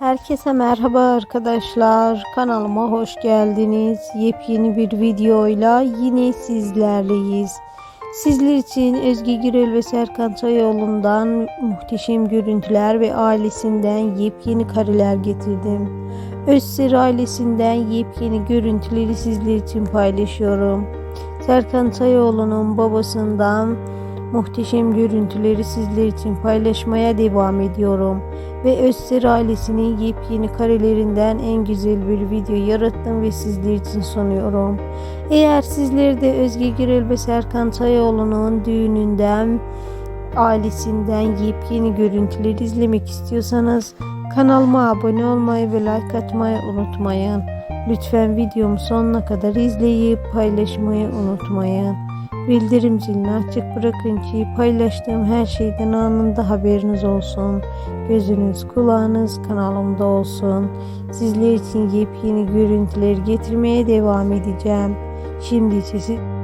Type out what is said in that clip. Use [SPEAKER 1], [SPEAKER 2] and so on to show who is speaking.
[SPEAKER 1] Herkese merhaba arkadaşlar. Kanalıma hoş geldiniz. Yepyeni bir videoyla yine sizlerleyiz. Sizler için Özge Gürel ve Serkan Çayoğlu'ndan muhteşem görüntüler ve ailesinden yepyeni kareler getirdim. Özser ailesinden yepyeni görüntüleri sizler için paylaşıyorum. Serkan Çayoğlu'nun babasından muhteşem görüntüleri sizler için paylaşmaya devam ediyorum. Ve Özser ailesinin yepyeni karelerinden en güzel bir video yarattım ve sizler için sunuyorum. Eğer sizler de Özge Gürel ve Serkan Çayoğlu'nun düğününden ailesinden yepyeni görüntüler izlemek istiyorsanız kanalıma abone olmayı ve like atmayı unutmayın. Lütfen videomu sonuna kadar izleyip paylaşmayı unutmayın. Bildirim zilini açık bırakın ki paylaştığım her şeyden anında haberiniz olsun. Gözünüz kulağınız kanalımda olsun. Sizler için yepyeni görüntüler getirmeye devam edeceğim. Şimdi ise siz...